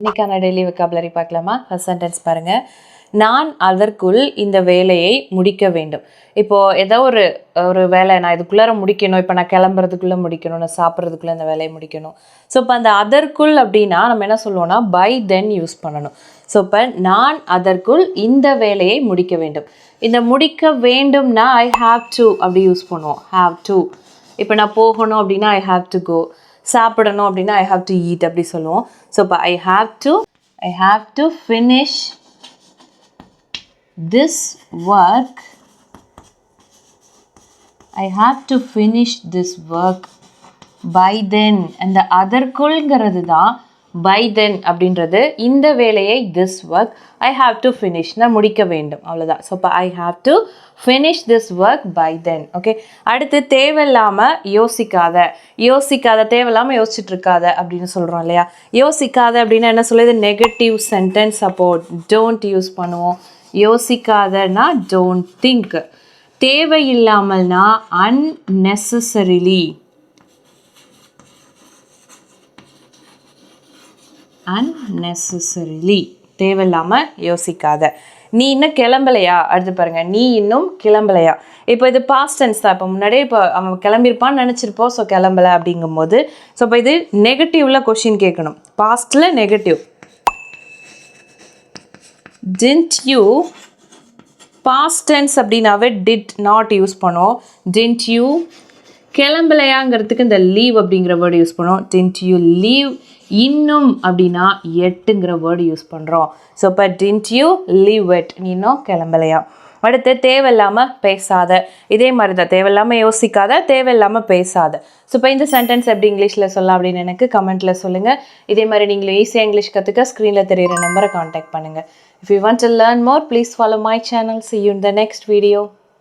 இன்னைக்கான daily vocabulary பார்க்கலாமா? First sentence பாருங்கள் நான் அதற்குள் இந்த வேலையை முடிக்க வேண்டும். இப்போது ஏதோ ஒரு ஒரு வேலை நான் இதுக்குள்ளார முடிக்கணும். இப்போ நான் கிளம்புறதுக்குள்ளே முடிக்கணும். நான் சாப்பிட்றதுக்குள்ளே இந்த வேலையை முடிக்கணும். ஸோ இப்போ அந்த அதற்குள் அப்படின்னா நம்ம என்ன சொல்லுவோம்னா பை தென் யூஸ் பண்ணணும். ஸோ இப்போ நான் அதற்குள் இந்த வேலையை முடிக்க வேண்டும். இந்த முடிக்க வேண்டும்னா ஐ ஹாவ் டு அப்படி யூஸ் பண்ணுவோம். ஹாவ் டு இப்போ நான் போகணும் அப்படின்னா ஐ ஹாவ் டு கோ சாப்பிடணும் அப்படின்னா ஐ ஹாவ் டு ஈட் அப்படி சொல்லுவோம். ஸோ இப்போ I have to I have to finish this work I have to finish this work by then அந்த அதற்குள்ங்கிறது தான் பை தென் அப்படின்றது இந்த வேலையை this work I have to finish நான் முடிக்க வேண்டும். அவ்வளோதான் ஸோ இப்போ I have to finish this work by then okay அடுத்து தேவையில்லாமல் யோசிக்காத. யோசிக்காத தேவையில்லாமல் யோசிச்சுட்டு இருக்காத அப்படின்னு சொல்கிறோம் இல்லையா? யோசிக்காத அப்படின்னா என்ன சொல்லுது? Negative sentence support don't use பண்ணுவோம். யோசிக்காதன்னா டோன்ட் திங்க் தேவையில்லாமல்னா அன்நெசசரிலி unnecessarily. தேவையில்லாமல் யோசிக்காத. நீ இன்னும் கிளம்பலையா? அடுத்து பாருங்க. நீ இன்னும் கிளம்பலையா? இப்போ இது பாஸ்ட் டென்ஸ் தான். இப்போ முன்னாடியே இப்போ அவன் கிளம்பியிருப்பான்னு நினச்சிருப்போம். ஸோ கிளம்பல அப்படிங்கும்போது ஸோ இப்போ இது நெகட்டிவில் கொஷின் கேட்கணும். பாஸ்டில் negative didn't you past tense அப்படின்னாவே டிட் நாட் யூஸ் பண்ணுவோம். டென்ட் யூ கிளம்பலையாங்கிறதுக்கு இந்த லீவ் அப்படிங்கிற வேர்டு யூஸ் பண்ணுவோம். டென்ட் யூ லீவ் இன்னும் அப்படின்னா எட்டுங்கிற வேர்டு யூஸ் பண்ணுறோம் ஸோ இப்போ டின்ட் யூ லீவ் இட் நீ இன்னும் கிளம்பலையா? அடுத்து தேவையில்லாமல் பேசாத. இதே மாதிரி தான் தேவையில்லாமல் யோசிக்காத தேவையில்லாமல் பேசாத. ஸோ இப்போ இந்த சென்டென்ஸ் எப்படி இங்கிலீஷில் சொல்ல அப்படின்னு எனக்கு கமெண்ட்டில் சொல்லுங்கள் இதே மாதிரி நீங்களும் ஈஸியாக இங்கிலீஷ் கற்றுக்க ஸ்க்ரீனில் தெரியிற நம்பரை காண்டாக்ட் பண்ணுங்கள் if you want to learn more please follow my channel see you in the next video